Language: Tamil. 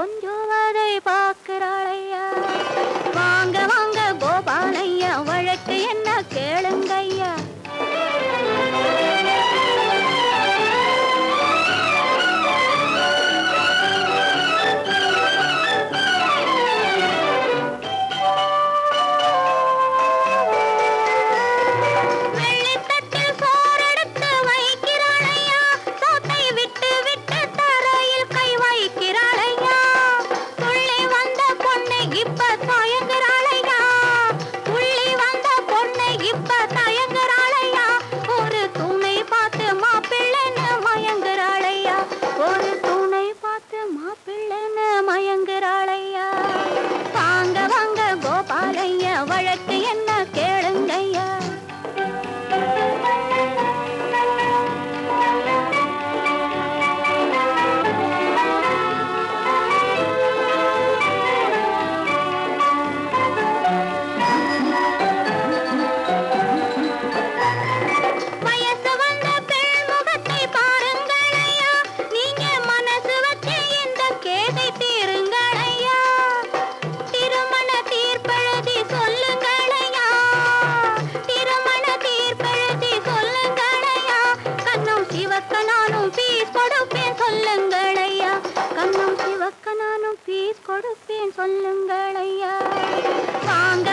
கொஞ்சம் அதை பார்க்கிறாளையா வாங்க வாங்க கோபாலையா வழக்கு என்ன கேளுங்க. தயங்குற கொடுப்பேன் சொல்லுங்கள் ஐயா. வாங்க